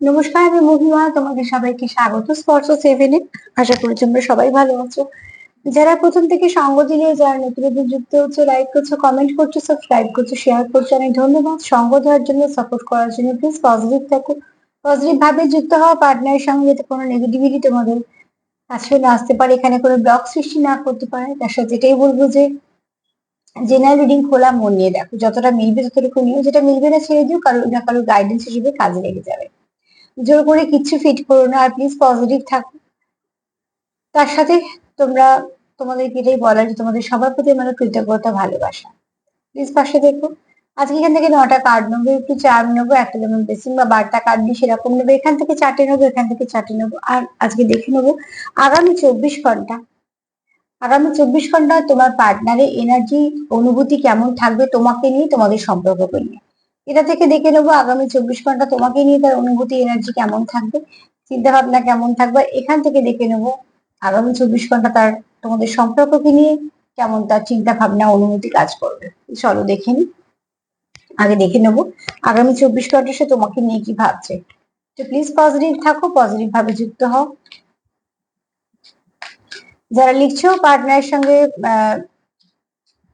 নমস্কার আমি মহিমা, তোমাদের সবাইকে স্বাগত স্পর্শ সেভেনে আশা করি তোমরা সবাই ভালো আছো। যারা প্রথম থেকে সঙ্গ দিলে যারা নতুন নতুন যুক্ত হচ্ছে লাইক করছ কমেন্ট করছ সাবস্ক্রাইব করছ শেয়ার করছ অনেক ধন্যবাদ। সঙ্গ দেওয়ার জন্য সাপোর্ট করার জন্য প্লিজ পজিটিভ থাকো। পজিটিভ ভাবে যুক্ত হওয়া পার্টনারের সঙ্গে যাতে কোনো নেগেটিভিটি তোমাদের কাছে না আসতে পারে, এখানে কোনো ব্লক সৃষ্টি না করতে পারে। তার সাথে যেটাই বলব যে জেনারেল রিডিং খোলা মন নিয়ে দেখো। যতটা মিলবে ততটুকু নিও, যেটা মিলবে না ছেড়ে দিও, কারও না কারও গাইডেন্স হিসেবে কাজে লেগে যাবে। জোর করে কিচ্ছু ফিট করো না, আর প্লিজ পজিটিভ থাকো। তার সাথে তোমরা তোমাদেরকে এটাই বলার যে তোমাদের সবার প্রতি আমার কৃতজ্ঞতা, ভালোবাসা। প্লিজ পাশে দেখো। আজকে এখান থেকে নটা কার্ড নেব, একটু চার নেব, একটা যেমন বেসিং বা বারটা কার্ড দিয়ে সেরকম নেব। এখান থেকে চারটে নেব, এখান থেকে চারটে নেব। আর আজকে দেখে নেব, আগামী চব্বিশ ঘণ্টা, আগামী চব্বিশ ঘণ্টা তোমার পার্টনারের এনার্জি অনুভূতি কেমন থাকবে তোমাকে নিয়ে, তোমাদের সম্পর্ককে নিয়ে। এটা থেকে দেখে নেব আগামী চব্বিশ ঘণ্টা তোমাকে নিয়ে তার অনুভূতি এনার্জি কেমন থাকবে চিন্তা ভাবনা কেমন থাকবে, এখান থেকে দেখে নেব আগামী চব্বিশ ঘণ্টা তার তোমাদের সম্পর্ককে নিয়ে কেমন তার চিন্তা ভাবনা অনুভূতি কাজ করবে। চলো দেখে নি। আগে দেখে নেব আগামী চব্বিশ ঘণ্টা সে তোমাকে নিয়ে কি ভাবছে। তো প্লিজ পজিটিভ থাকো পজিটিভ ভাবে যুক্ত হও। যারা লিখছো পার্টনারের সঙ্গে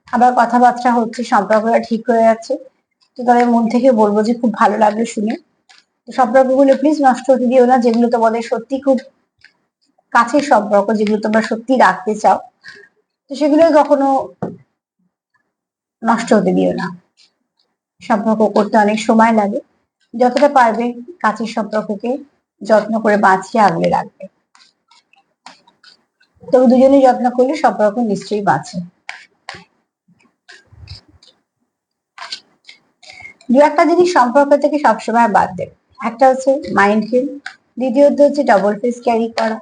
আবার কথাবার্তা হচ্ছে, সম্পর্কটা ঠিক হয়ে যাচ্ছে। তো তাদের মন থেকে বলব যে খুব ভালো লাগল শুনে। তো সম্পর্কগুলো প্লিজ নষ্ট হতে দিও না, যেগুলো তোমাদের সত্যি খুব কাছের সম্পর্ক যেগুলো তোমরা সত্যি রাখতে চাও, তো সেগুলো কখনো নষ্ট হতে দিও না। সম্পর্ক করতে অনেক সময় লাগে। যতটা পারবে কাছের সম্পর্ককে যত্ন করে বাঁচিয়ে আগলে রাখবে। তবে দুজনে যত্ন করলে সম্পর্ক নিশ্চয়ই বাঁচে। দু একটা জিনিস সম্পর্ক থেকে সবসময় বাদ দেবে একটা হচ্ছে মাইন্ড গেম দ্বিতীয়ত হচ্ছে ডবল ফেস ক্যারি করা।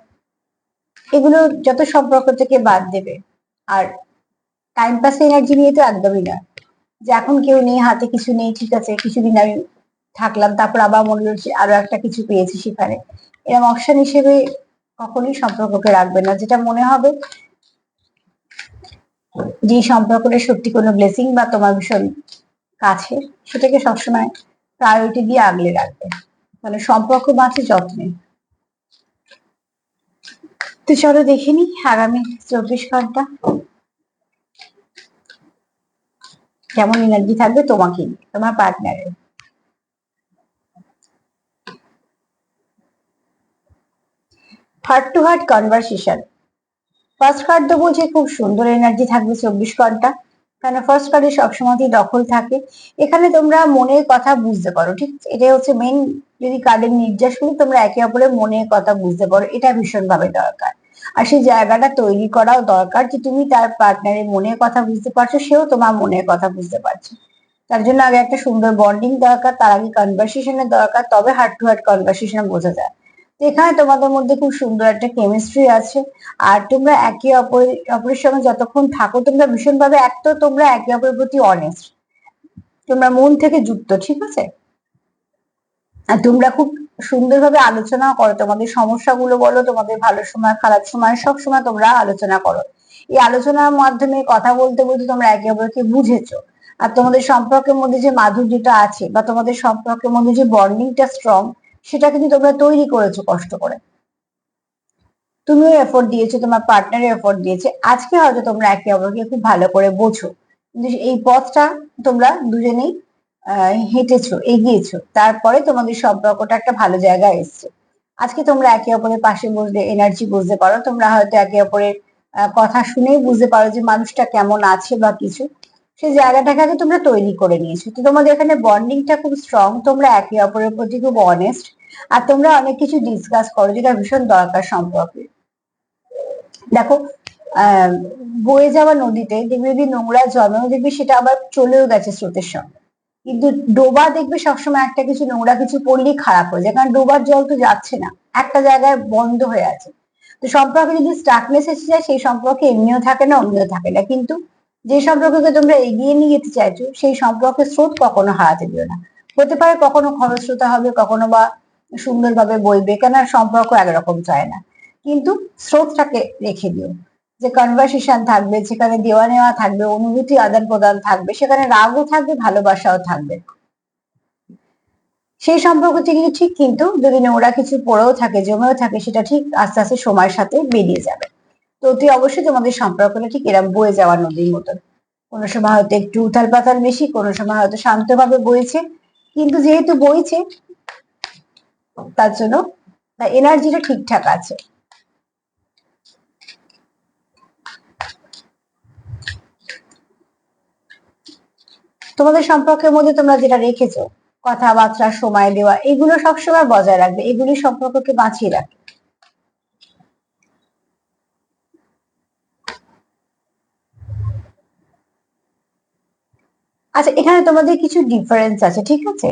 এগুলো যত সম্পর্ক থেকে বাদ দেবে, আর টাইম পাস এনার্জি নিয়ে তো একদমই নয়। যে এখন কেউ নেই, হাতে কিছু নেই, ঠিক আছে, কিছুদিন আমি থাকলাম, তারপর আবার মনে হচ্ছে আরও একটা কিছু পেয়েছি সেখানে। এরকম অপশন হিসেবে কখনোই সম্পর্ককে রাখবে না। যেটা মনে হবে, যে সম্পর্কটা সত্যি কোনো ব্লেসিং বা তোমার ভীষণ কাছে, সেটাকে সবসময় প্রায়োরিটি দিয়ে আগলে রাখবে। মানে সম্পর্ক বাঁচে যত্নে। তো চলো দেখে নি আগামী চব্বিশ ঘণ্টা। কেমন এনার্জি থাকবে তোমাকে তোমার পার্টনারের heart to heart conversation first card তো বলছে খুব সুন্দর এনার্জি থাকবে চব্বিশ ঘণ্টা। কারণ ফার্স্ট কার্ডে সবসময়তেই দখল থাকে। এখানে তোমরা মনের কথা বুঝতে পারো, ঠিক? এটাই হচ্ছে মেন যদি কার্ডের নির্যাস করি, তোমরা একে অপরের মনের কথা বুঝতে পারো। এটা ভীষণ ভাবে দরকার। আর সেই জায়গাটা তৈরি করাও দরকার যে তুমি তার পার্টনারের মনের কথা বুঝতে পারছ, সেও তোমার মনের কথা বুঝতে পারছে। তার জন্য আগে একটা সুন্দর বন্ডিং দরকার, তার আগে কনভারসেশনের দরকার, তবে হার্ট টু হার্ট কনভারসেশন বোঝা যায়। এখানে তোমাদের মধ্যে খুব সুন্দর একটা কেমিস্ট্রি আছে। আর তোমরা একে অপরের অপরের সঙ্গে যতক্ষণ থাকো, তোমরা ভীষণভাবে এক, তো তোমরা একে অপরের প্রতি অনেস্ট তোমরা মন থেকে যুক্ত, ঠিক আছে? আর তোমরা খুব সুন্দরভাবে আলোচনা করো। তোমাদের সমস্যাগুলো বলো, তোমাদের ভালো সময়, খারাপ সময়, সব সময় তোমরা আলোচনা করো। এই আলোচনার মাধ্যমে কথা বলতে বলতে তোমরা একে অপরকে বুঝেছ। আর তোমাদের সম্পর্কের মধ্যে যে মাধুর্যটা আছে, বা তোমাদের সম্পর্কের মধ্যে যে বন্ডিংটা স্ট্রং সেটা কিন্তু তোমরা তৈরি করেছ কষ্ট করে। তুমিও এফোর্ট দিয়েছ, তোমার পার্টনারও এফোর্ট দিয়েছে। আজকে হয়তো তোমরা একে অপরকে খুব ভালো করে বোঝো। কিন্তু এই পথটা তোমরা দুজনেই হেঁটেছো, এগিয়েছো। তারপরে তোমাদের সম্পর্কটা একটা ভালো জায়গায় এসছে। আজকে তোমরা একে অপরের পাশে বসলে এনার্জি বুঝতে পারো। তোমরা হয়তো একে অপরের কথা শুনেই বুঝতে পারো যে মানুষটা কেমন আছে বা কিছু। সেই জায়গাটাকে আগে তোমরা তৈরি করে নিয়েছো। তো তোমাদের এখানে বন্ডিংটা খুব স্ট্রং তোমরা একে অপরের প্রতি খুব অনেস্ট আর তোমরা অনেক কিছু ডিসকাস করো যেটা ভীষণ দরকার সম্পর্কে। দেখো বয়ে যাওয়া নদীতে দেখবে যদি নোংরা জমেও দেখবে সেটা আবার চলেও গেছে স্রোতের সঙ্গে। কিন্তু ডোবা দেখবে সবসময় একটা কিছু নোংরা কিছু পড়লেই খারাপ হয়ে যায়, কারণ ডোবার জল তো যাচ্ছে না, একটা জায়গায় বন্ধ হয়ে আছে। তো সম্পর্কে যদি স্টাকনেস এসে যায়, সেই সম্পর্কে এমনিও থাকে না, অমনিও থাকে না। কিন্তু যে সম্পর্ককে তোমরা এগিয়ে নিয়ে যেতে চাইছো, সেই সম্পর্কে স্রোত কখনো হারাতে দিও না। হতে পারে কখনো খরস্রোতা হবে, কখনো বা সুন্দরভাবে বইবে, কেন সম্পর্ক একরকম চায় না। কিন্তু স্রোতটাকে রেখে দিও। যে কনভারসেশন থাকবে সেখানে দেওয়া নেওয়া থাকবে, অনুভূতি আদান প্রদান থাকবে, সেখানে রাগও থাকবে, ভালোবাসাও থাকবে। সেই সম্পর্কটি কিন্তু ঠিক কিন্তু যদি নোংরা কিছু পড়েও থাকে, জমেও থাকে, সেটা ঠিক আস্তে আস্তে সময়ের সাথে বেরিয়ে যাবে। তো অতি অবশ্যই তোমাদের সম্পর্কটা ঠিক এরম বয়ে যাওয়ার নদীর মতন। কোনো সময় হয়তো একটু উথাল পাতাল বেশি, কোনো সময় হয়তো শান্তভাবে বইছে। কিন্তু যেহেতু বইছে তার জন্য এনার্জিটা ঠিকঠাক আছে। তোমাদের সম্পর্কের মধ্যে তোমরা যেটা রেখেছো, কথাবার্তা, সময় দেওয়া, এগুলো সবসময় বজায় রাখবে, এগুলি সম্পর্ককে বাঁচিয়ে রাখবে আচ্ছা এখানে তোমাদের কিছু ডিফারেন্স আছে, ঠিক আছে?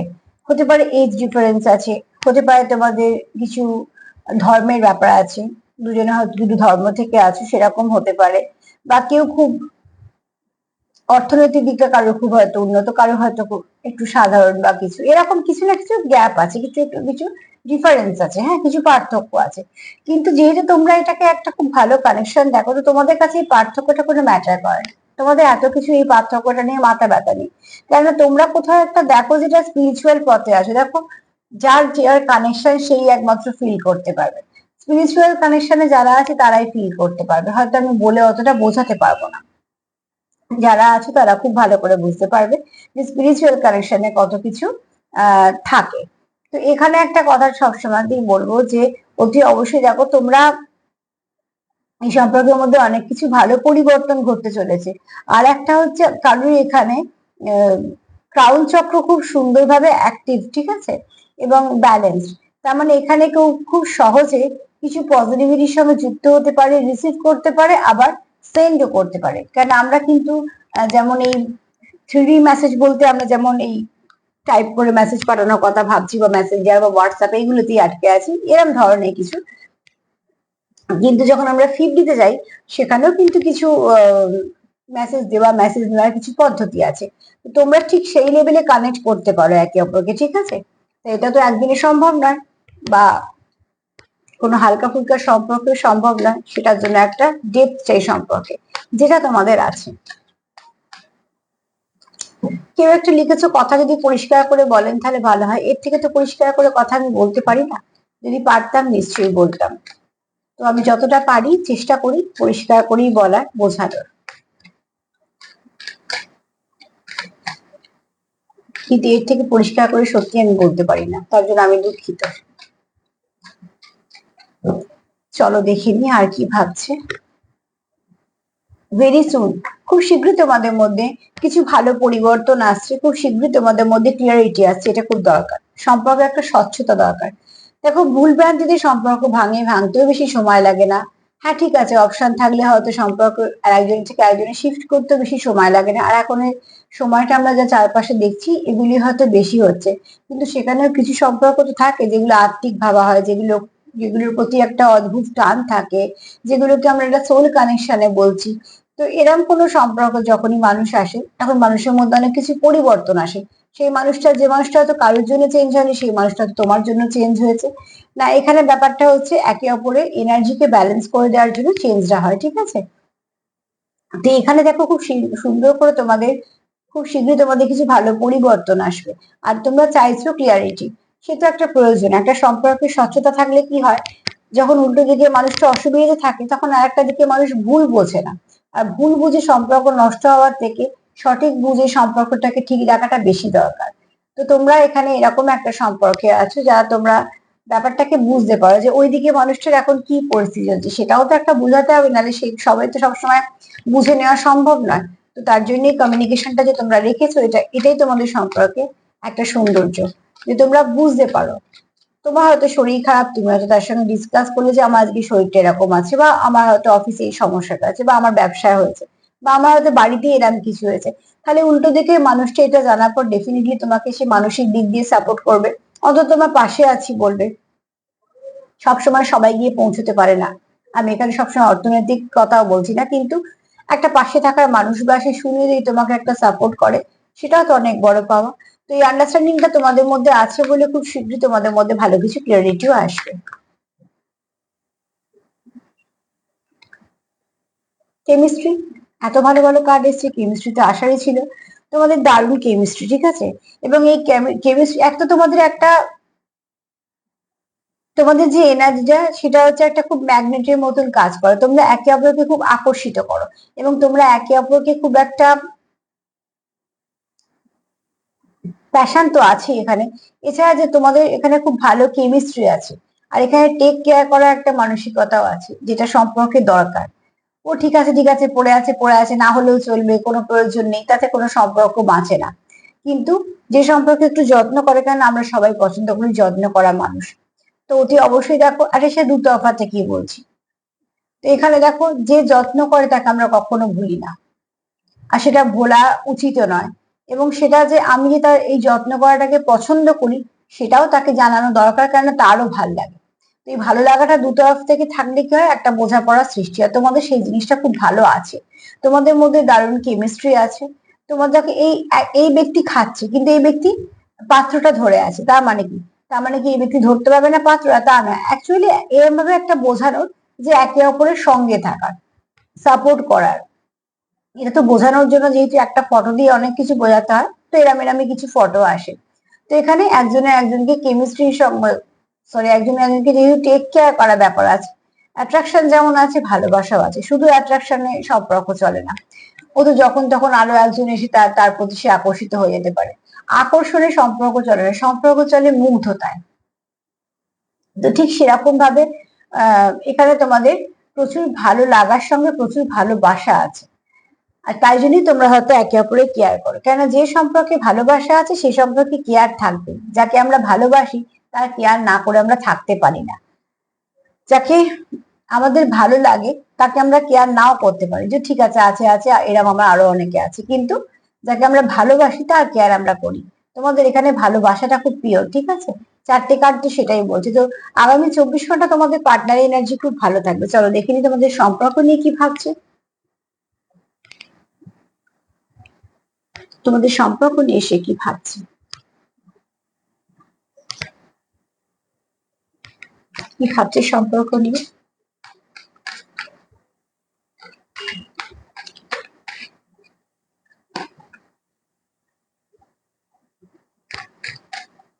হতে পারে এজ ডিফারেন্স আছে হতে পারে তোমাদের কিছু ধর্মের ব্যাপার আছে, দুজনে হয়তো দুটো ধর্ম থেকে আছে, সেরকম হতে পারে। বা কেউ খুব অর্থনৈতিক দিকটা কারও খুব হয়তো উন্নত কারও হয়তো খুব একটু সাধারণ বা কিছু। এরকম কিছু না কিছু গ্যাপ আছে, কিছু একটু, কিছু ডিফারেন্স আছে হ্যাঁ কিছু পার্থক্য আছে। কিন্তু যেহেতু তোমরা এটাকে একটা খুব ভালো কানেকশন দেখো, তো তোমাদের কাছে এই পার্থক্যটা কোনো ম্যাটার করে না। তোমাদের এত কিছু এই পার্থক্যটা নিয়ে মাথা ব্যথা নেই। কেননা তোমরা কোথাও একটা দেখো যেটা স্পিরিচুয়াল পথে আছে দেখো যার যার কানেকশন সেই একমাত্র ফিল করতে পারবে। স্পিরিচুয়াল কানেকশনে যারা আছে তারাই ফিল করতে পারবে। হয়তো আমি বলে অতটা বোঝাতে পারব না। যারা আছে তারা খুব ভালো করে বুঝতে পারবে যে স্পিরিচুয়াল কানেকশনে কত কিছু থাকে। তো এখানে একটা কথা সবসময় দিয়ে বলব যে, অতি অবশ্যই দেখো তোমরা এই সম্পর্কের মধ্যে অনেক কিছু ভালো পরিবর্তন ঘটতে চলেছে। আর একটা হচ্ছে কারোর এখানে ক্রাউন চক্র খুব সুন্দরভাবে অ্যাক্টিভ ঠিক আছে? এবং ব্যালেন্স তার মানে এখানে কেউ খুব সহজে কিছু পজিটিভিটির সঙ্গে যুক্ত হতে পারে রিসিভ করতে পারে, আবার সেন্ডও করতে পারে। কারণ আমরা কিন্তু যেমন এই থ্রি মেসেজ বলতে আমরা যেমন এই টাইপ করে মেসেজ পাঠানোর কথা ভাবছি বা মেসেঞ্জার বা হোয়াটসঅ্যাপ এইগুলোতেই আটকে আছি এরকম ধরনের কিছু। কিন্তু যখন আমরা ফিড দিতে যাই, সেখানেও কিন্তু কিছু মেসেজ দেওয়া মেসেজ নেওয়ার কিছু পদ্ধতি আছে। তোমরা ঠিক সেই লেভেলে কানেক্ট করতে পারো একে অপরকে, ঠিক আছে? এটা তো একদিনে সম্ভব নয় বা কোনো হালকা ফুলকা সম্পর্কে সম্ভব নয়, সেটার জন্য একটা ডেপ চাই সম্পর্কে, যেটা তোমাদের আছে। কেউ একটু লিখেছো, কথা যদি পরিষ্কার করে বলেন তাহলে ভালো হয়। এর থেকে তো পরিষ্কার করে কথা আমি বলতে পারি না। যদি পারতাম নিশ্চয়ই বলতাম। তো আমি যতটা পারি চেষ্টা করি পরিষ্কার করেই বলার, বোঝানোর। কিন্তু এর থেকে পরিষ্কার করে সত্যি আমি বলতে পারি না। তার জন্য আমি দুঃখিত। চলো দেখে নি আর কি ভাবছে। ভেরি সুন খুব শীঘ্রই তোমাদের মধ্যে কিছু ভালো পরিবর্তন আসছে। খুব শীঘ্রই তোমাদের মধ্যে ক্লিয়ারিটি আসছে। এটা খুব দরকার। সম্পর্কে একটা স্বচ্ছতা দরকার। দেখো, ভুল ভ্রান্তিতে সম্পর্ক ভাঙে, ভাঙতেও বেশি সময় লাগে না। হ্যাঁ ঠিক আছে অপশন থাকলে হয়তো সম্পর্ক আর একজন থেকে একজনে শিফট করতে বেশি সময় লাগে না। আর এখন সময়টা আমরা যা চারপাশে দেখছি, এগুলি হয়তো বেশি হচ্ছে। কিন্তু সেখানেও কিছু সম্পর্ক তো থাকে যেগুলো আর্থিক ভাবা হয়, যেগুলো, যেগুলোর প্রতি একটা অদ্ভুত টান থাকে, যেগুলোকে আমরা একটা সোল কানেকশনে বলছি। তো এরকম কোনো সম্পর্ক যখনই মানুষ আসে, তখন মানুষের মধ্যে অনেক কিছু পরিবর্তন আসে। সেই মানুষটা, যে মানুষটা হয়তো কারোর জন্য চেঞ্জ হয়নি, সেই মানুষটা তোমার জন্য চেঞ্জ হয়েছে। না, এখানে ব্যাপারটা হচ্ছে একে অপরের এনার্জিকে ব্যালেন্স করে দেওয়ার জন্য চেঞ্জটা হয়, ঠিক আছে? তো এখানে দেখো খুব সুন্দর করে তোমাদের, খুব শীঘ্রই তোমাদের কিছু ভালো পরিবর্তন আসবে। আর তোমরা চাইছো ক্লিয়ারিটি সেটা একটা প্রয়োজন, একটা সম্পর্কে স্বচ্ছতা থাকলে কি হয়? যখন উল্টো দিকে মানুষটা অসুবিধা থাকে, তখন আর একটা দিকে মানুষ ভুল বোঝে না। আর ভুল বুঝে সম্পর্ক নষ্ট হওয়ার থেকে সঠিক বুঝে সম্পর্কটাকে ঠিক রাখাটা বেশি দরকার। তো তোমরা এখানে এরকম একটা সম্পর্কে আছো যা তোমরা ব্যাপারটাকে বুঝতে পারো যে ওইদিকে মানুষটার এখন কি পরিস্থিতি চলছে, সেটাও তো একটা বোঝাতে হবে, নাহলে সেই সবাই তো সবসময় বুঝে নেওয়া সম্ভব নয়। তো তার জন্যই কমিউনিকেশনটা যে তোমরা রেখেছো, এটা, এটাই তোমাদের সম্পর্কে একটা সৌন্দর্য যে তোমরা বুঝতে পারো। তোমার হয়তো শরীর খারাপ, তুমি হয়তো তার সঙ্গে ডিসকাস করলে যে আমার আজকে শরীরটা এরকম আছে বা আমার হয়তো অফিসে এই সমস্যাটা আছে বা আমার ব্যবসায় হয়েছে। বা আমার হয়তো বাড়িতে এরকম কিছু হয়েছে। তাহলে উল্টো দিকে মানুষটা এটা জানার পর ডেফিনেটলি তোমাকে সে মানসিক দিক দিয়ে সাপোর্ট করবে। অন্তত তোমার পাশে আছি বলবে। সবসময় সবাই গিয়ে পৌঁছতে পারে না। আমি এখানে সবসময় অর্থনৈতিক কথাও বলছি না, কিন্তু একটা পাশে থাকার মানুষ বা সে শুনে তোমাকে একটা সাপোর্ট করে, সেটাও তো অনেক বড় পাওয়া। তো এই আন্ডারস্ট্যান্ডিংটা তোমাদের মধ্যে আছে বলে খুব শীঘ্রই তোমাদের মধ্যে ভালো কিছু ক্লিয়ারিটিও আসবে। কেমিস্ট্রি এত ভালো ভালো কার্ড এসছে কেমিস্ট্রিতে আসারই ছিল। তোমাদের দারুণ কেমিস্ট্রি ঠিক আছে? এবং এই কেমিস্ট্রি একটা তোমাদের একটা, তোমাদের যে এনার্জিটা সেটা হচ্ছে একটা খুব ম্যাগনেটের মতন কাজ করে। তোমরা একে অপরকে খুব আকর্ষিত করো এবং তোমরা একে অপরকে খুব একটা প্যাশন তো আছে এখানে। এছাড়া যে তোমাদের এখানে খুব ভালো কেমিস্ট্রি আছে। আর এখানে টেক কেয়ার করার একটা মানসিকতাও আছে, যেটা সম্পর্কে দরকার। ও ঠিক আছে ঠিক আছে, পড়ে আছে পড়ে আছে, না হলেও চলবে, কোনো প্রয়োজন নেই, তাতে কোনো সম্পর্ক বাঁচে না। কিন্তু যে সম্পর্কে একটু যত্ন করে, কারণ আমরা সবাই পছন্দ করি যত্ন করা মানুষ। তো অতি অবশ্যই দেখো, আরে সে অফারটা কি বলছি? তো এখানে দেখো, যে যত্ন করে তাকে আমরা কখনো ভুলি না। আর সেটা ভোলা উচিত নয়। এবং সেটা যে আমি যে তার এই যত্ন করাটাকে পছন্দ করি, সেটাও তাকে জানানো দরকার কেন তারও ভালো লাগে। এই ভালো লাগাটা দু তরফ থেকে থাকলে কি হয়? একটা বোঝাপড়ার সৃষ্টি। হয় তোমাদের সেই জিনিসটা খুব ভালো আছে। তোমাদের মধ্যে দারুণ কেমিস্ট্রি আছে। তোমাদেরকে এই এই ব্যক্তি খাচ্ছে, কিন্তু এই ব্যক্তি পাত্রটা ধরে আছে। তার মানে কি? তার মানে কি এই ব্যক্তি ধরতে পারবে না পাত্রটা তা না। অ্যাকচুয়ালি এরম ভাবে একটা বোঝানোর যে একে অপরের সঙ্গে থাকার সাপোর্ট করার, এটা তো বোঝানোর জন্য যেহেতু একটা ফটো দিয়ে অনেক কিছু বোঝাতে হয়, তো এরাম এরামই কিছু ফটো আসে। তো এখানে একজনে একজনকে কেমিস্ট্রি সরি একজনে একজনকে যেহেতু টেক কেয়ার করা ব্যাপার আছে। অ্যাট্রাকশন যেমন আছে, ভালোবাসাও আছে। শুধু অ্যাট্রাকশনে সম্পর্ক চলে না। ও তো যখন তখন আরও একজন এসে তার তার প্রতি সে আকর্ষিত হয়ে যেতে পারে। আকর্ষণে সম্পর্ক চলে না। সম্পর্ক চলে মুগ্ধতায়। তো ঠিক সেরকম ভাবে এখানে তোমাদের প্রচুর ভালো লাগার সঙ্গে প্রচুর ভালোবাসা আছে। আর তাই জন্যই তোমরা হয়তো একে অপরে কেয়ার করো। কেন যে সম্পর্কে ভালোবাসা আছে, সে সম্পর্কে কেয়ার থাকবে। যাকে আমরা ভালোবাসি তার কেয়ার না করে আমরা থাকতে পারি না। যাকে আমাদের ভালো লাগে, তাকে আমরা কেয়ার নাও করতে পারি যে, ঠিক আছে আছে আছে এরকম আমার আরও অনেকে আছে। কিন্তু যাকে আমরা ভালোবাসি, তার কেয়ার আমরা করি। তোমাদের এখানে ভালোবাসাটা খুব প্রিয়, ঠিক আছে? চারটে কার্ড তো সেটাই বলছি। তো আগামী চব্বিশ ঘণ্টা তোমাদের পার্টনার এনার্জি খুব ভালো থাকবে। চলো দেখিনি তোমাদের সম্পর্ক নিয়ে কি ভাবছে। তোমাদের সম্পর্ক নিয়ে সে কি ভাবছে? কি ভাবছে সম্পর্ক নিয়ে।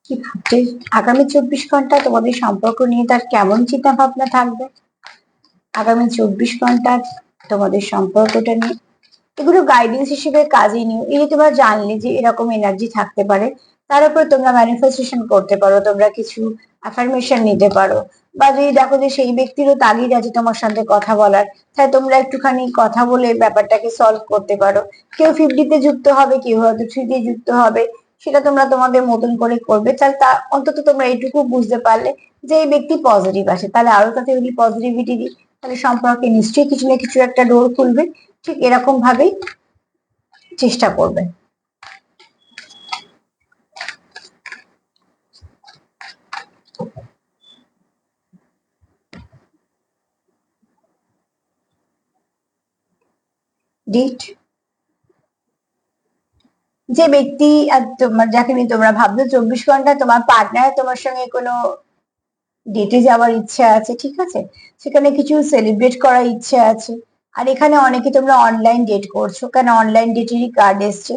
কি ভাবছে আগামী চব্বিশ ঘণ্টা তোমাদের সম্পর্ক নিয়ে তার কেমন চিন্তা ভাবনা থাকবে? আগামী চব্বিশ ঘণ্টা তোমাদের সম্পর্কটা নিয়ে। এগুলো গাইডেন্স হিসেবে কাজে নিও। এই যে তোমরা জানলে যে এরকম এনার্জি থাকতে পারে, তার উপর তোমরা ম্যানিফেস্টেশন করতে পারো, তোমরা কিছু অ্যাফার্মেশন নিতে পারো। বা যদি দেখো যে সেই ব্যক্তিরও তাগিদ আছে তোমার সাথে কথা বলার তাহলে তোমরা একটুখানি কথা বলে ব্যাপারটাকে সলভ করতে পারো। কেউ ফিফটিতে যুক্ত হবে, কেউ হয়তো থ্রিতে যুক্ত হবে, সেটা তোমরা তোমাদের মতন করে করবে। তাহলে তা অন্তত তোমরা এইটুকু বুঝতে পারলে যে এই ব্যক্তি পজিটিভ আছে। তাহলে আরও তাতে যদি পজিটিভিটি দিই, তাহলে সম্পর্কে নিশ্চয়ই কিছু না কিছু একটা ডোর খুলবে, ঠিক এরকম ভাবেই চেষ্টা করবে। ডিট যে ব্যক্তি, আর তোমার যাকে নিয়ে তোমরা ভাবছ, চব্বিশ ঘণ্টা তোমার পার্টনার তোমার সঙ্গে কোনো ডেটে যাওয়ার ইচ্ছা আছে, ঠিক আছে? সেখানে কিছু সেলিব্রেট করার ইচ্ছা আছে। আর এখানে অনেকে তোমরা অনলাইন ডেট করছ, কেন অনলাইন ডেটেরই কার্ড এসছে।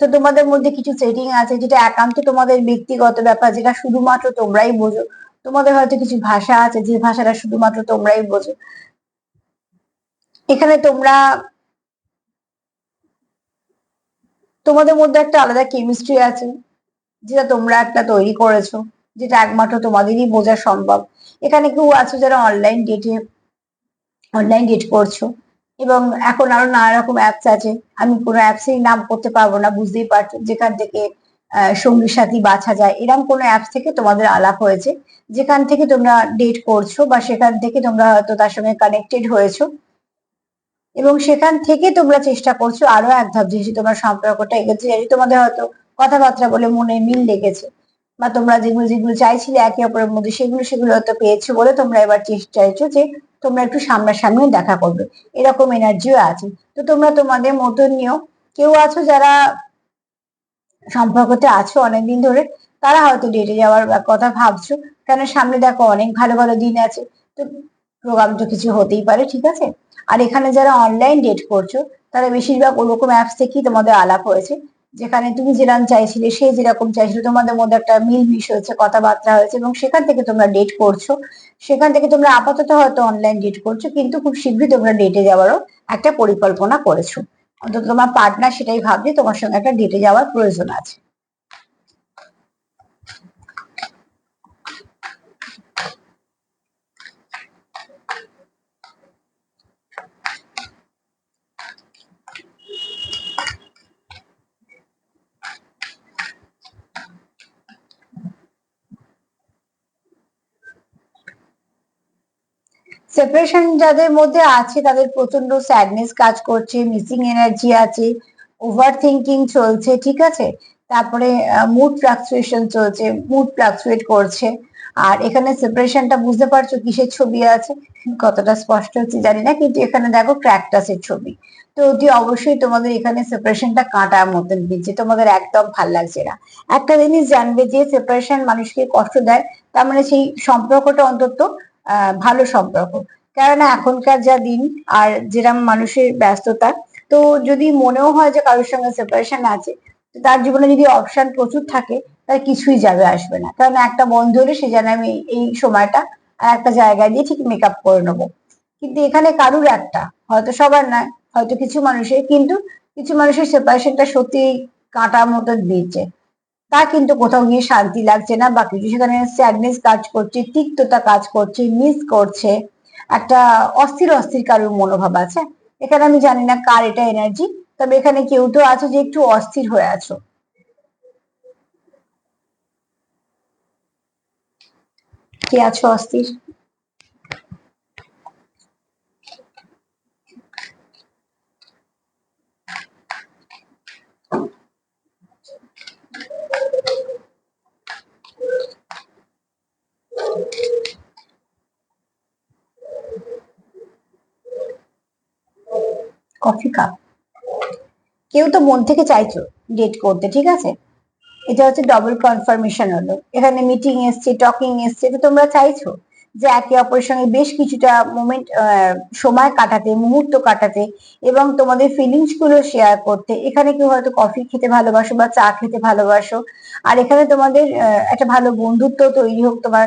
তো তোমাদের মধ্যে কিছু সেটিং আছে যেটা একান্ত তোমাদের ব্যক্তিগত ব্যাপার, যেটা শুধুমাত্র তোমরাই বোঝো। তোমাদের হয়তো কিছু ভাষা আছে, যে ভাষাটা শুধুমাত্র তোমরাই বোঝো। এখানে তোমরা তোমাদের মধ্যে একটা আলাদা কেমিস্ট্রি আছে, যেটা তোমরা একটা তৈরি করেছ, যেটা একমাত্র তোমাদেরই বোঝা সম্ভব। এখানে কেউ আছো যারা অনলাইন ডেটে অনলাইন ডেট করছ, এবং এখন আরও নানা রকম অ্যাপস আছে। আমি কোনো অ্যাপসের নাম করতে পারব না, বুঝতেই পারছ, যেখান থেকে সঙ্গী সাথী বাছা যায়। এরকম কোনো অ্যাপস থেকে তোমাদের আলাপ হয়েছে, যেখান থেকে তোমরা ডেট করছ, বা সেখান থেকে তোমরা হয়তো তার সঙ্গে কানেক্টেড হয়েছো। এবং সেখান থেকে তোমরা চেষ্টা করছ আরও এক ধাপ যেহেতু তোমার সম্পর্কটা এগোচ্ছে তোমাদের হয়তো কথাবার্তা বলে মনে মিল লেগেছে বা তোমরা যেগুলো যেগুলো চাইছিলে একে অপরের মধ্যে সেগুলো সেগুলো হয়তো পেয়েছ বলে তোমরা এবার চেষ্টা চাইছো যে তোমরা একটু সামনাসামনি দেখা করবে। এরকম এনার্জিও আছে। তো তোমরা তোমাদের মতন নিয়েও কেউ আছো যারা সম্পর্কতে আছো অনেকদিন ধরে, তারা হয়তো ডেটে যাওয়ার কথা ভাবছ। কেন সামনে দেখো অনেক ভালো ভালো দিন আছে। তো প্রোগ্রাম তো কিছু হতেই পারে, ঠিক আছে? আর এখানে যারা অনলাইন ডেট করছ, তারা বেশিরভাগ ওরকম অ্যাপস থেকেই তোমাদের আলাপ হয়েছে। যেখানে তুমি যেরকম চাইছিলে, সে যেরকম চাইছিল, তোমাদের মধ্যে একটা মিল মিশ হয়েছে, কথাবার্তা হয়েছে এবং সেখান থেকে তোমরা ডেট করছ। সেখান থেকে তোমরা আপাতত হয়তো অনলাইন ডেট করছ, কিন্তু খুব শীঘ্রই তোমরা ডেটে যাওয়ারও একটা পরিকল্পনা করেছ। অন্তত তোমার পার্টনার সেটাই ভাবছে, তোমার সঙ্গে একটা ডেটে যাওয়ার প্রয়োজন আছে। সেপারেশন যাদের মধ্যে আছে, তাদের প্রচণ্ড স্যাডনেস কাজ করছে মিসিং এনার্জি আছে ওভার থিঙ্কিং চলছে, ঠিক আছে? তারপরে মুড ফ্লাকচুয়েশন চলছে মুড ফ্লাকচুয়েট করছে। আর এখানে সেপারেশনটা বুঝতে পারছ কিসের ছবি আছে? কতটা স্পষ্ট হচ্ছে জানি না, কিন্তু এখানে দেখো ক্র্যাকটাসের ছবি। তো অতি অবশ্যই তোমাদের এখানে সেপারেশনটা কাঁটার মতন দিচ্ছে, তোমাদের একদম ভালো লাগছে না। একটা জিনিস জানবে যে সেপারেশন মানুষকে কষ্ট দেয়, তার মানে সেই সম্পর্কটা অন্তত ভালো সম্পর্ক। কেননা এখনকার যা দিন আর যেরকম মানুষের ব্যস্ততা, তো যদি মনেও হয় যে কারোর সঙ্গে সেপারেশন আছে তার জীবনে যদি অপশন প্রচুর থাকে তার কিছুই যাবে আসবে না। কারণ একটা বন্ধু হলে সে জানে আমি এই সময়টা আর একটা জায়গায় দিয়ে ঠিক মেকআপ করে নেব। কিন্তু এখানে কারুর একটা, হয়তো সবার নয় হয়তো কিছু মানুষের, কিন্তু কিছু মানুষের সেপারেশনটা সত্যি কাঁটার মতো দিচ্ছে। তা কিন্তু কোথাও গিয়ে শান্তি লাগছে না, বা কিছু সেখানে স্যাডনেস কাজ করছে, তিক্ততা কাজ করছে মিস করছে, একটা অস্থির অস্থির কারোর মনোভাব আছে। এখানে আমি জানি না কার এটা এনার্জি তবে এখানে কেউ তো আছে যে একটু অস্থির হয়ে আছো। কে আছো অস্থির? Coffee cup. কেউ তো মন থেকে চাইছো ডেট করতে, ঠিক আছে? এটা হচ্ছে ডবল কনফার্মেশন হলো। এখানে মিটিং এসছে টকিং এসছে তো তোমরা চাইছো? যে একে অপরের সঙ্গে বেশ কিছুটা মোমেন্ট সময় কাটাতে, মুহূর্ত কাটাতে এবং তোমাদের ফিলিংসগুলো শেয়ার করতে। এখানে কেউ হয়তো কফি খেতে ভালোবাসো বা চা খেতে ভালোবাসো। আর এখানে তোমাদের একটা ভালো বন্ধুত্ব তৈরি হোক, তোমার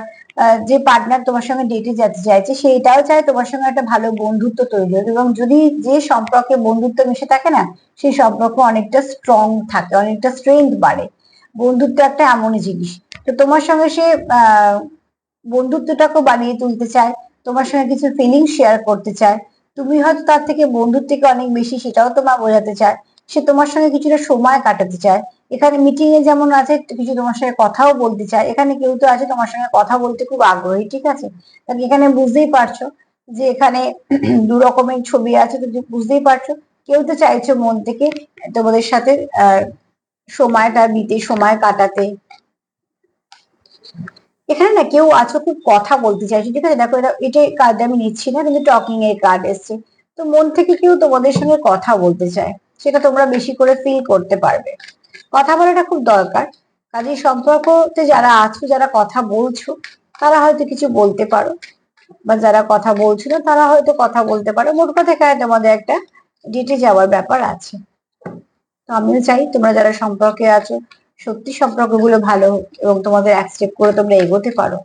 যে পার্টনার তোমার সঙ্গে ডেটে যেতে চাইছে সেইটাও চায় তোমার সঙ্গে একটা ভালো বন্ধুত্ব তৈরি হোক। এবং যদি যে সম্পর্কে বন্ধুত্ব মিশে থাকে না, সেই সম্পর্ক অনেকটা স্ট্রং থাকে, অনেকটা স্ট্রেংথ বাড়ে। বন্ধুত্ব একটা এমনই জিনিস। তো তোমার সঙ্গে সে, আহ বন্ধুত্বটাকে বানিয়ে তুলতে চায়, তোমার সঙ্গে কিছু ফিলিং শেয়ার করতে চায়, তুমি হয়তো তার থেকে বন্ধুর থেকে অনেক বেশি সেটাও তোমার বোঝাতে চায়, সে তোমার সঙ্গে কিছুটা সময় কাটাতে চায়। এখানে মিটিং এ যেমন আছে, কিছু তোমার সঙ্গে কথাও বলতে চায়, এখানে কেউ তো আছে তোমার সঙ্গে কথা বলতে খুব আগ্রহী, ঠিক আছে? তাহলে এখানে বুঝতেই পারছ যে এখানে দু রকমের ছবি আছে, তো বুঝতেই পারছ? কেউ তো চাইছো মন থেকে তোমাদের সাথে সময়টা দিতে সময় কাটাতে এখানে না কেউ আছো, খুব কথা বলতে চাইছে। ঠিক আছে? দেখো, এটা এটাই কার্ড আমি নিচ্ছি না, কিন্তু টকিং এর কার্ড এসছে। তো মন থেকে কেউ তোমাদের সঙ্গে কথা বলতে চায়, সেটা তোমরা বেশি করে ফিল করতে পারবে। কথা বলাটা খুব দরকার। কাজে সম্পর্কতে যারা আছো, যারা কথা বলছো, তারা হয়তো কিছু বলতে পারো। বা যারা কথা বলছিল তারা হয়তো কথা বলতে পারো। মোট কথা এখানে তোমাদের একটা ডেটে যাওয়ার ব্যাপার আছে। তো আমিও চাই তোমরা যারা সম্পর্কে আছো সত্যি সম্পর্কগুলো ভালো হোক এবং তোমাদের এক করে তোমরা এগোতে পারো।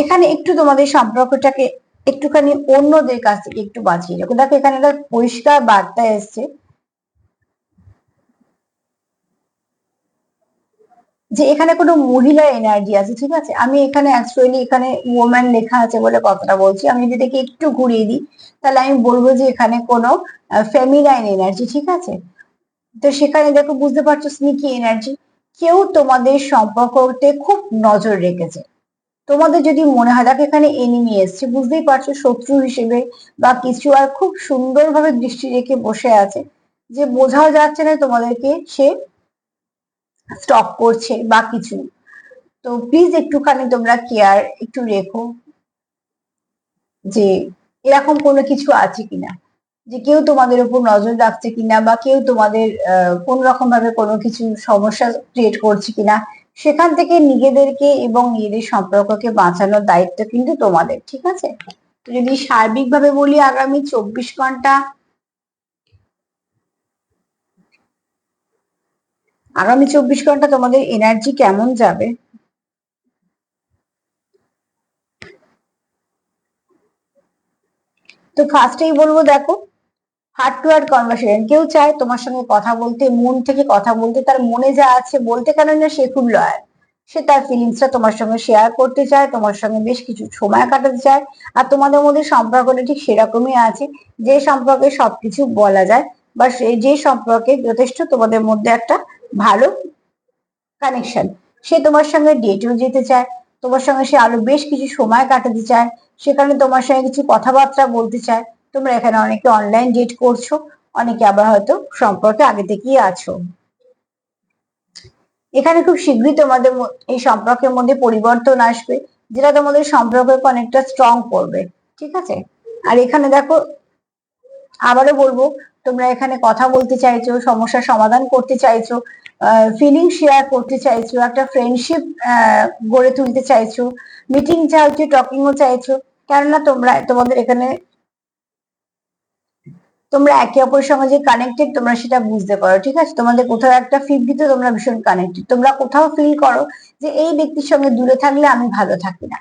এখানে একটু তোমাদের সম্পর্কটাকে একটুখানি অন্যদের কাছ থেকে একটু বাঁচিয়ে রাখো। দেখো এখানে একটা পরিষ্কার বার্তা এসছে যে এখানে কোনো মহিলা এনার্জি আছে, ঠিক আছে? আমি এখানে অ্যাকচুয়ালি এখানে ওম্যান লেখা আছে বলে কথাটা বলছি। আমি যদি এটাকে একটু ঘুরিয়ে দিই, তাহলে আমি বলব যে এখানে কোনো ফেমিনাইন এনার্জি ঠিক আছে? তো সেখানে দেখো, বুঝতে পারছ স্নিকি এনার্জি কেউ তোমাদের সম্পর্কতে খুব নজর রেখেছে। তোমাদের যদি মনে হয়, দেখো এখানে এনিমি এসছে, বুঝতেই পারছ শত্রু হিসেবে বা কিছু আর খুব সুন্দরভাবে দৃষ্টি রেখে বসে আছে। যে বোঝাও যাচ্ছে না তোমাদেরকে সে স্টক করছে বা কিছু তো প্লিজ একটুখানি তোমরা কেয়ার একটু রেখো যে এরকম কোনো কিছু আছে কিনা, যে কেউ তোমাদের উপর নজর রাখছে কিনা বা কেউ তোমাদের কোন রকম ভাবে কোনো কিছু সমস্যা ক্রিয়েট করছে কিনা, সেখান থেকে নিজেদেরকে এবং নিজেদের সম্পর্ককে বাঁচানোর দায়িত্ব কিন্তু তোমাদের, ঠিক আছে? তো যদি সার্বিকভাবে বলি আগামী চব্বিশ ঘণ্টা আগামী চব্বিশ ঘণ্টা তোমাদের এনার্জি কেমন যাবে? তো ফার্স্টেই বলব দেখো হার্ট টু হার্ট কনভারসেশন কেউ চায় তোমার সঙ্গে কথা বলতে, মন থেকে কথা বলতে, তার মনে যা আছে বলতে কেন না সে খুব লয়াল সে তার ফিলিংসটা তোমার সঙ্গে শেয়ার করতে চায়, তোমার সঙ্গে বেশ কিছু সময় কাটাতে চায়, আর তোমাদের মধ্যে সম্পর্কটা ঠিক সেরকমই আছে, যে সম্পর্কে সবকিছু বলা যায়, বা সে যে সম্পর্কে যথেষ্ট তোমাদের মধ্যে একটা ভালো কানেকশন সে তোমার সঙ্গে ডেটেও যেতে চায়, তোমার সঙ্গে সে আরও বেশ কিছু সময় কাটাতে চায় সেখানে তোমার সঙ্গে কিছু কথাবার্তা বলতে চায়। তোমরা এখানে অনেকে অনলাইন ডেট করছ, অনেকে আবার হয়তো সম্পর্কে আগে থেকেই আছো। এখানে খুব শীঘ্রই তোমাদের এই সম্পর্কের মধ্যে পরিবর্তন আসবে, যেটা তোমাদের সম্পর্ককে অনেকটা স্ট্রং করবে, ঠিক আছে? আর এখানে দেখো, আবারও বলব, তোমরা এখানে কথা বলতে চাইছো, সমস্যার সমাধান করতে চাইছো ফিলিং শেয়ার করতে চাইছো, একটা ফ্রেন্ডশিপ গড়ে তুলতে চাইছো মিটিং চাইছো টকিংও চাইছো, কেননা তোমরা, তোমাদের এখানে তোমরা একে অপরের সঙ্গে যে কানেক্টেড তোমরা সেটা বুঝতে পারো, ঠিক আছে? তোমাদের কোথাও একটা ফিফটিতে তোমরা ভীষণ কানেক্টেড তোমরা কোথাও ফিল করো যে এই ব্যক্তির সঙ্গে দূরে থাকলে আমি ভালো থাকি না।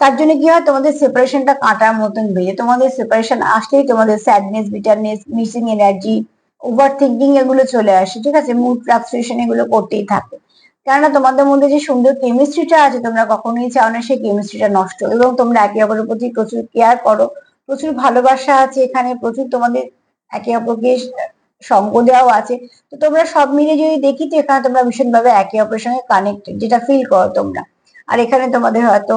তার জন্য কি হয়? তোমাদের সেপারেশনটা কাটার মতন বেরিয়ে, তোমাদের সেপারেশন আসলেই তোমাদের sadness bitterness missing energy overthinking এগুলো চলে আসে, ঠিক আছে? মুড ফ্লাকচুয়েশন এগুলো করতেই থাকে। কেননা তোমাদের মধ্যে যে সুন্দর কেমিস্ট্রিটা আছে, তোমরা কখনোই চাও না সেই কেমিস্ট্রিটা নষ্ট এবং তোমরা একে অপরের প্রতি প্রচুর কেয়ার করো। প্রচুর ভালোবাসা আছে এখানে, প্রচুর তোমাদের একে অপরকে সঙ্গ দেওয়াও আছে। তো তোমরা সব মিলে যদি দেখি তো এখানে তোমরা ভীষণভাবে একে অপরের সঙ্গে কানেক্টেড যেটা ফিল করো তোমরা। আর এখানে তোমাদের হয়তো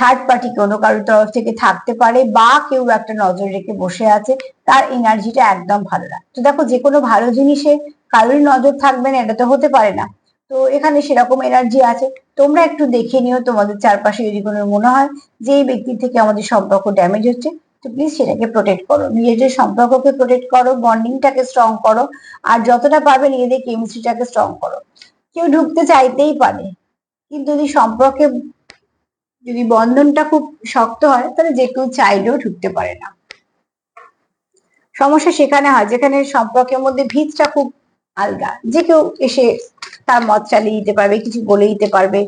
থার্ড পার্টি কোনো কারোর তরফ থেকে থাকতে পারে বা কেউ একটা নজর রেখে বসে আছে, তার এনার্জিটা একদম ভালো না। তো দেখো যে কোনো ভালো জিনিসে কারোরই নজর থাকবে না, এটা তো হতে পারে না। তো এখানে সেরকম এনার্জি আছে। তোমরা একটু দেখে নিও তোমাদের চারপাশে যদি কোনো মনে হয় যে এই ব্যক্তির থেকে আমাদের সম্পর্ক ড্যামেজ হচ্ছে, তো প্লিজ সেটাকে প্রোটেক্ট করো। নিজেদের সম্পর্ককে প্রোটেক্ট করো বন্ডিংটাকে স্ট্রং করো, আর যতটা পারবে নিজেদের কেমিস্ট্রিটাকে স্ট্রং করো। কেউ ঢুকতে চাইতেই পারে, কিন্তু যদি সম্পর্কে যদি বন্ধনটা খুব শক্ত হয়, তাহলে যে কেউ চাইলেও ঢুকতে পারে না। সমস্যা সেখানে হয়, যেখানে সম্পর্কের মধ্যে ভিতটা খুব আলগা। যে কেউ এসে তার মত চালিয়ে দিতে পারবে, কিছু বলে দিতে পারবে।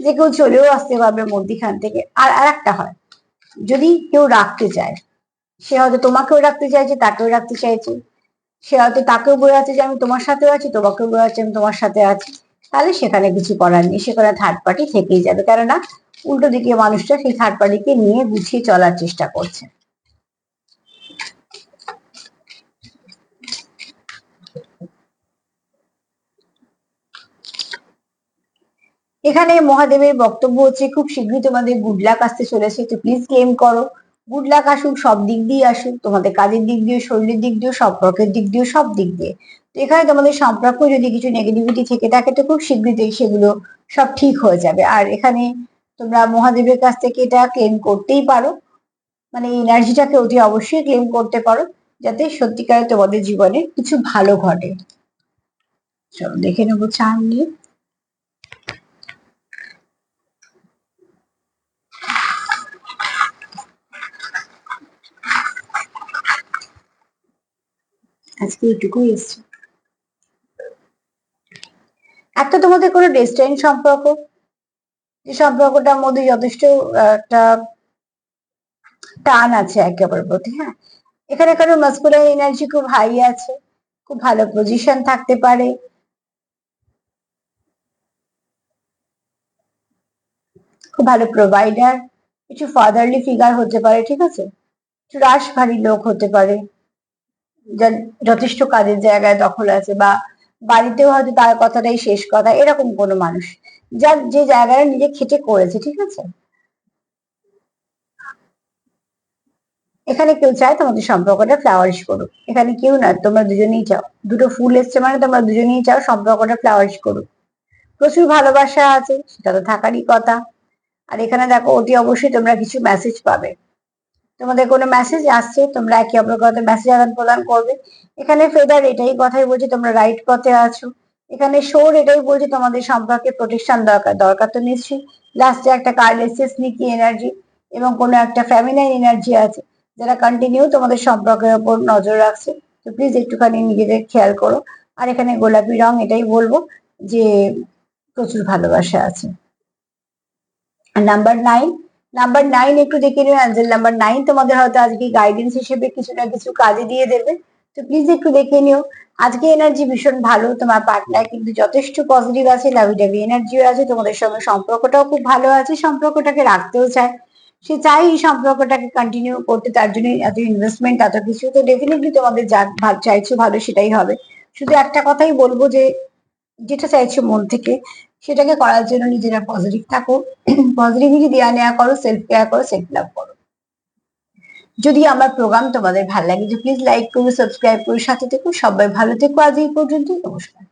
যে কেউ চলেও আসতে পারবে মধ্যিখান থেকে। আর আর একটা হয়, যদি কেউ রাখতে চায়, সে হয়তো তোমাকেও রাখতে চাইছে, তাকেও রাখতে চাইছে। সে হয়তো তাকেও বোঝাচ্ছে যে, আমি তোমার সাথে আছি, তোমাকেও বোঝাচ্ছে আমি তোমার সাথে আছি। তাহলে সেখানে কিছু করার নেই, সেখানে থার্ড পার্টি থেকেই যাবে। কেননা উল্টো দিকে মানুষটা সেই থার্ড পার্টিকে নিয়ে গুছিয়ে চলার চেষ্টা করছে। এখানে মহাদেবের বক্তব্য হচ্ছে, খুব শীঘ্রই তোমাদের গুড লাক আসতে চলেছে, তো প্লিজ ক্লেম করো। গুড লাক আসুক, সব দিক দিয়ে আসুক, তোমাদের কাজের দিক দিয়ে শরীরের দিক দিয়ে সম্পর্কের দিক দিয়ে সব দিক দিয়ে। তো এখানে তোমাদের সম্পর্ক যদি কিছু নেগেটিভিটি থেকে থাকে, তো খুব শীঘ্রই সেগুলো সব ঠিক হয়ে যাবে। আর এখানে তোমরা মহাদেবের কাছ থেকে এটা ক্লেম করতেই পারো। মানে এনার্জিটাকে অতি অবশ্যই ক্লেম করতে পারো, যাতে সত্যিকারে তোমাদের জীবনে কিছু ভালো ঘটে। চলো দেখে নেব চার নিয়ে। আজকে এইটুকুই এসছে। একটা তোমাদের কোনো ডেস্টাইন সম্পর্ক যে সম্পর্কটার মধ্যে যথেষ্ট একটা টান আছে একে অপরের প্রতি হ্যাঁ? এখানে কারও মাস্কুলার এনার্জি খুব হাই আছে, খুব ভালো পজিশন থাকতে পারে। খুব ভালো প্রোভাইডার কিছু ফাদারলি ফিগার হতে পারে, ঠিক আছে? একটু রাশভারী লোক হতে পারে, যার যথেষ্ট কাজের জায়গায় দখল আছে বা বাড়িতেও হয়তো তার কথাটাই শেষ কথা, এরকম কোনো মানুষ। যার যে জায়গাটা নিজে খেটে করেছে, ঠিক আছে? এখানে কেউ চায় তোমাদের সম্পর্কটা ফ্লাওয়ারিশ করুক। এখানে কেউ না, তোমরা দুজনেই চাও। দুটো ফুল এসছে মানে তোমরা দুজনেই চাও সম্পর্কটা ফ্লাওয়ারিশ করুক। প্রচুর ভালোবাসা আছে, সেটা তো থাকারই কথা। আর এখানে দেখো, অতি অবশ্যই তোমরা কিছু মেসেজ পাবে। তোমাদের কোনো মেসেজ আসছে, তোমরা একে অপরের কথা মেসেজ আদান প্রদান করবে। এখানে ফেদার এটাই কথাই বলছি, তোমরা রাইট পথে আছো। এখানে শোর এটাই বলছে, তোমাদের সম্পর্কে প্রোটেকশন দরকার দরকার তো নিশ্চয়ই। লাস্টে একটা কার্লেসিয়াস নিকি এনার্জি এবং কোনো একটা ফ্যামিনাইন এনার্জি আছে, যারা কন্টিনিউ তোমাদের সম্পর্কের উপর নজর রাখছে। তো প্লিজ একটুখানি নিজেদের খেয়াল করো। আর এখানে গোলাপি রং এটাই বলব যে, প্রচুর ভালোবাসা আছে। নাম্বার নাইন নাম্বার নাইন একটু দেখে নিও অ্যাঞ্জেল নাম্বার নাইন তোমাদের হয়তো আজকে গাইডেন্স হিসেবে কিছু না কিছু কাজে দিয়ে দেবে। তো প্লিজ একটু দেখে নিও। আজকে এনার্জি ভীষণ ভালো, তোমার পার্টনার কিন্তু যথেষ্ট পজিটিভ আছে লাভি ডাভি এনার্জিও আছে, তোমাদের সঙ্গে সম্পর্কটাও খুব ভালো আছে, সম্পর্কটাকে রাখতেও চায়। সে চাই এই সম্পর্কটাকে কন্টিনিউ করতে, তার জন্য এত ইনভেস্টমেন্ট এত কিছু, তো ডেফিনেটলি তোমাদের যা চাইছো ভালো সেটাই হবে। শুধু একটা কথাই বলব যে, যেটা চাইছো মন থেকে, সেটাকে করার জন্য নিজেরা পজিটিভ থাকো। পজিটিভিটি দেওয়া নেওয়া করো সেলফ কেয়ার করো সেলফ লাভ করো। যদি আমার প্রোগ্রাম তোমাদের ভালো লাগে, তো প্লিজ লাইক করো সাবস্ক্রাইব করো, সাথে থেকো, সবাই ভালো থেকো আজ এই পর্যন্তই, নমস্কার।